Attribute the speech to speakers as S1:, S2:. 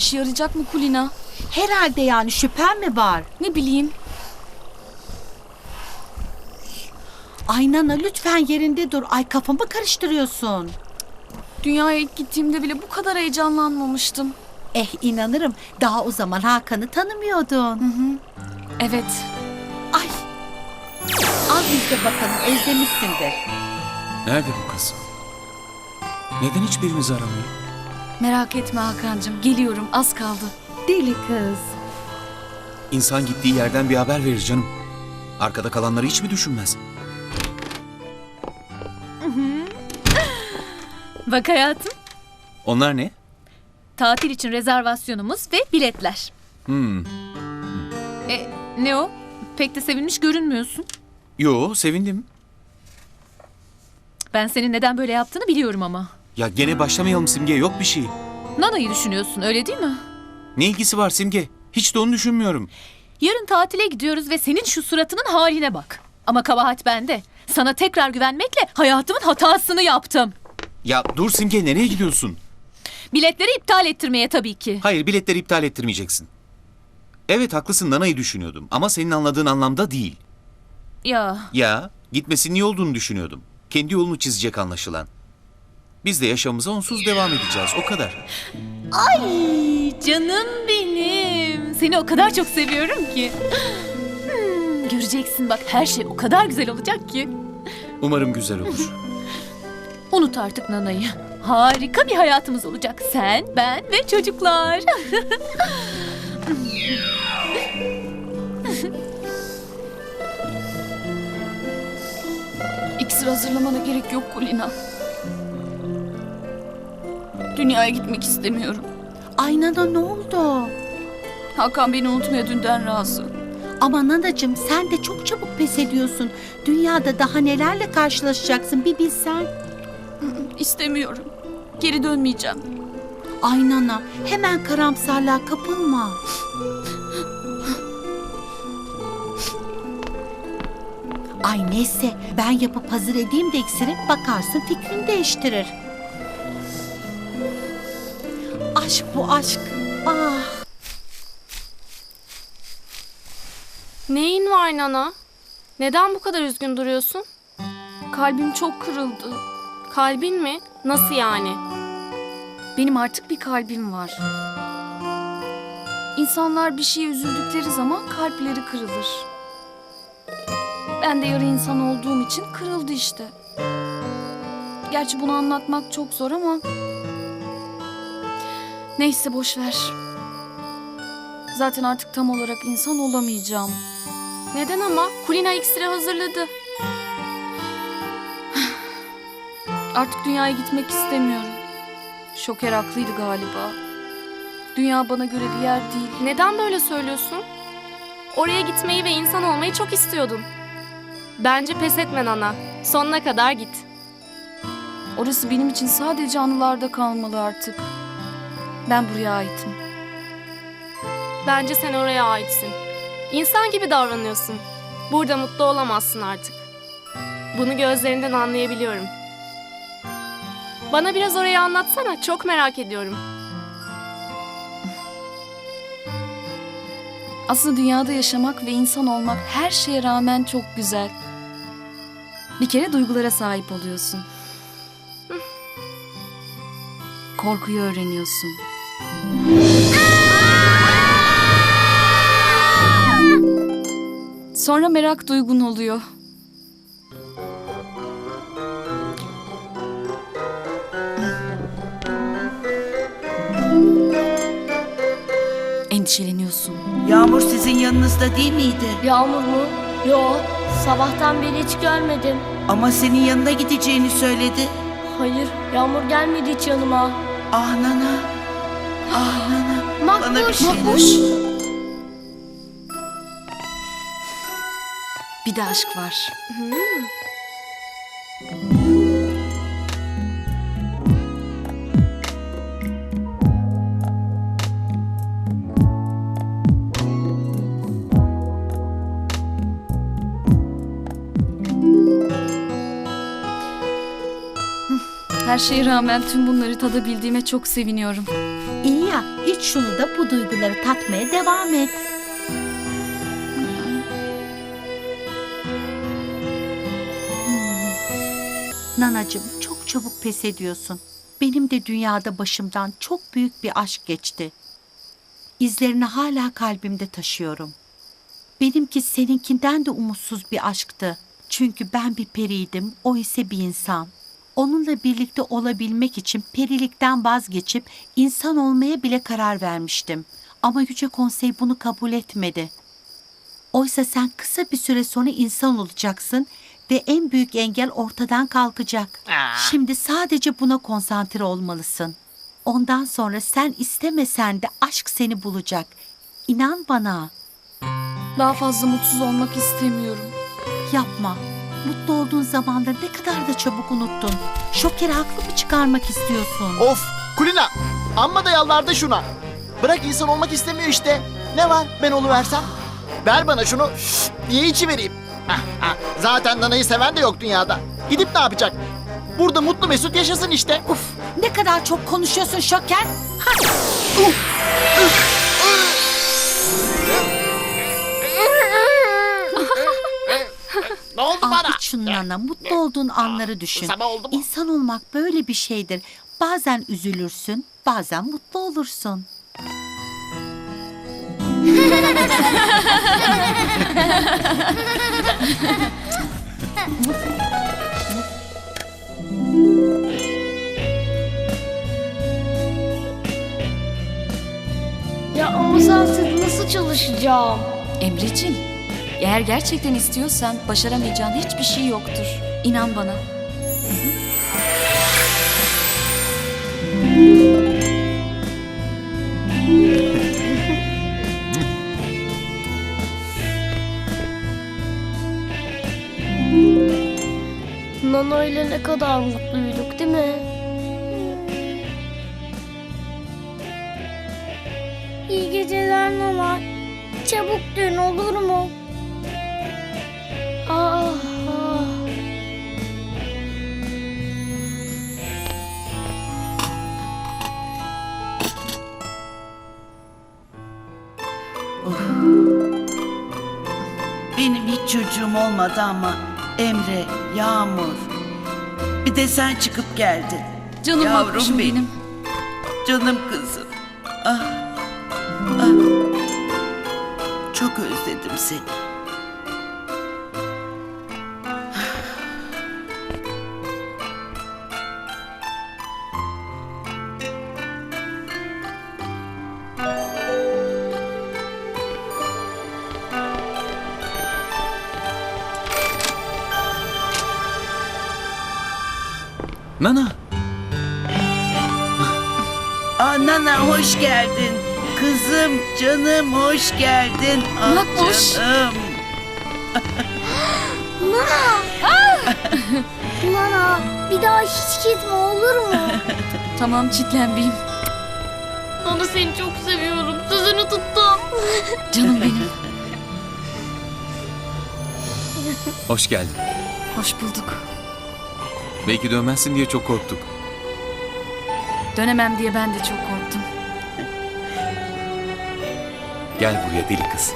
S1: İşe yarayacak mı Kulina?
S2: Herhalde yani şüphen mi var?
S1: Ne bileyim.
S2: Ay Nana lütfen yerinde dur. Ay kafamı karıştırıyorsun.
S1: Dünyaya ilk gittiğimde bile bu kadar heyecanlanmamıştım.
S2: Eh inanırım. Daha o zaman Hakan'ı tanımıyordun.
S1: Evet.
S2: Ay. Al izle bakalım özlemişsindir.
S3: Nerede bu kız? Neden hiçbirimizi aramıyor?
S1: Merak etme Hakan'cığım. Geliyorum. Az kaldı.
S2: Deli kız.
S3: İnsan gittiği yerden bir haber verir canım. Arkada kalanları hiç mi düşünmez?
S4: Bak hayatım,
S3: Onlar ne?
S4: tatil için rezervasyonumuz ve biletler.
S3: Hmm.
S4: E, ne o? Pek de sevinmiş görünmüyorsun.
S3: Yo sevindim.
S4: Ben senin neden böyle yaptığını biliyorum ama.
S3: Ya gene başlamayalım Simge yok bir şey.
S4: Nana'yı düşünüyorsun öyle değil mi?
S3: Ne ilgisi var Simge? Hiç de onu düşünmüyorum.
S4: Yarın tatile gidiyoruz ve senin şu suratının haline bak. Ama kabahat bende. Sana tekrar güvenmekle hayatımın hatasını yaptım.
S3: Ya dur Simge nereye gidiyorsun?
S4: Biletleri iptal ettirmeye tabii ki.
S3: Hayır biletleri iptal ettirmeyeceksin. Evet haklısın Nana'yı düşünüyordum ama senin anladığın anlamda değil.
S4: Ya
S3: Ya gitmesinin iyi olduğunu düşünüyordum. Kendi yolunu çizecek anlaşılan. Biz de yaşamımıza onsuz devam edeceğiz o kadar.
S4: canım benim. Seni o kadar çok seviyorum ki. Hmm, göreceksin bak her şey o kadar güzel olacak ki.
S3: Umarım güzel olur.
S4: Unut artık Nana'yı. Harika bir hayatımız olacak. Sen, ben ve çocuklar.
S1: İksir hazırlamana gerek yok Kulina. Dünyaya gitmek istemiyorum.
S2: Ay Nana ne oldu?
S1: Hakan beni unutmaya dünden razı.
S2: Ama Nanacığım sen de çok çabuk pes ediyorsun. Dünyada daha nelerle karşılaşacaksın bir bilsen.
S1: İstemiyorum. Geri dönmeyeceğim.
S2: Ay Nana hemen karamsarlığa kapılma. Ay neyse ben yapıp hazır edeyim de iksiri bakarsın fikrini değiştirir. Aşk bu aşk. Ah.
S5: Neyin var Nana? Neden bu kadar üzgün duruyorsun?
S1: Kalbim çok kırıldı.
S5: Kalbin mi? Nasıl yani?
S1: Benim artık bir kalbim var. İnsanlar bir şeye üzüldükleri zaman kalpleri kırılır. Ben de yarı insan olduğum için kırıldı işte. Gerçi bunu anlatmak çok zor ama... Neyse boş ver. Zaten artık tam olarak insan olamayacağım.
S5: Neden ama? Kulina iksiri hazırladı.
S1: Artık dünyaya gitmek istemiyorum. Şoker haklıydı galiba. Dünya bana göre bir yer değil.
S5: Neden böyle söylüyorsun? Oraya gitmeyi ve insan olmayı çok istiyordun. Bence pes etme Nana. Sonuna kadar git.
S1: Orası benim için sadece anılarda kalmalı artık. Ben buraya aitim.
S5: Bence sen oraya aitsin. İnsan gibi davranıyorsun. Burada mutlu olamazsın artık. Bunu gözlerinden anlayabiliyorum. Bana biraz orayı anlatsana. Çok merak ediyorum.
S1: Aslında dünyada yaşamak ve insan olmak her şeye rağmen çok güzel. Bir kere duygulara sahip oluyorsun. Korkuyu öğreniyorsun. Sonra merak duygun oluyor. Endişeleniyorsun.
S2: Yağmur sizin yanınızda değil miydi?
S6: Yağmur mu? Yo, sabahtan beri hiç görmedim.
S2: Ama senin yanına gideceğini söyledi.
S6: Hayır, Yağmur gelmedi hiç yanıma.
S2: Ah Nana. Ah Nana. Bana bir
S6: Makbuş.
S2: şey
S1: Makbuş. Bir de aşk var. Her şeye rağmen tüm bunları tadabildiğime çok seviniyorum.
S2: İyi ya iç şunu da bu duyguları tatmaya devam et. Hmm. Nanacığım çok çabuk pes ediyorsun. Benim de dünyada başımdan çok büyük bir aşk geçti. İzlerini hala kalbimde taşıyorum. Benimki seninkinden de umutsuz bir aşktı. Çünkü ben bir periydim, o ise bir insan. Onunla birlikte olabilmek için perilikten vazgeçip insan olmaya bile karar vermiştim. Ama Yüce Konsey bunu kabul etmedi. Oysa sen kısa bir süre sonra insan olacaksın ve en büyük engel ortadan kalkacak. Şimdi sadece buna konsantre olmalısın. Ondan sonra sen istemesen de aşk seni bulacak. İnan bana.
S1: Daha fazla mutsuz olmak istemiyorum.
S2: Yapma. Mutlu olduğun zamanları ne kadar da çabuk unuttun. Şoker'i haklı mı çıkarmak istiyorsun?
S7: Of Kulina amma da yalvardı şuna. Bırak insan olmak istemiyor işte. Ne var ben versem? Ver bana şunu diye içi vereyim. Hah, hah. Zaten Nana'yı seven de yok dünyada. Gidip ne yapacak? Burada mutlu mesut yaşasın işte.
S2: Uf, ne kadar çok konuşuyorsun Şoker. Ha,
S7: Ne
S2: Nana. Mutlu olduğun anları düşün.
S7: Sabah oldu mu?
S2: İnsan olmak böyle bir şeydir. Bazen üzülürsün, bazen mutlu olursun.
S6: Ya ama sensiz nasıl çalışacağım?
S1: Emreciğim, eğer gerçekten istiyorsan başaramayacağın hiçbir şey yoktur. İnan bana.
S6: Nana ile ne kadar mutluyduk değil mi? İyi geceler Nana. Çabuk dön olur mu?
S8: Benim hiç çocuğum olmadı ama Emre, Yağmur. Bir de sen çıkıp geldin.
S1: Canım
S8: Yavrum
S1: bakmışım
S8: benim.
S1: benim.
S8: Canım kızım. Ah. Ah. Çok özledim seni.
S3: Nana,
S8: Aa, Nana hoş geldin. Kızım, canım hoş geldin. Ah,
S1: Makbuş.
S8: canım.
S6: Nana bir daha hiç gitme olur mu?
S1: Tamam çitlenmeyeyim.
S6: Nana seni çok seviyorum. Sözünü tuttum.
S1: Canım benim.
S3: hoş geldin.
S1: Hoş bulduk.
S3: Belki dönmezsin diye çok korktuk.
S1: Dönemem diye ben de çok korktum.
S3: Gel buraya deli kız.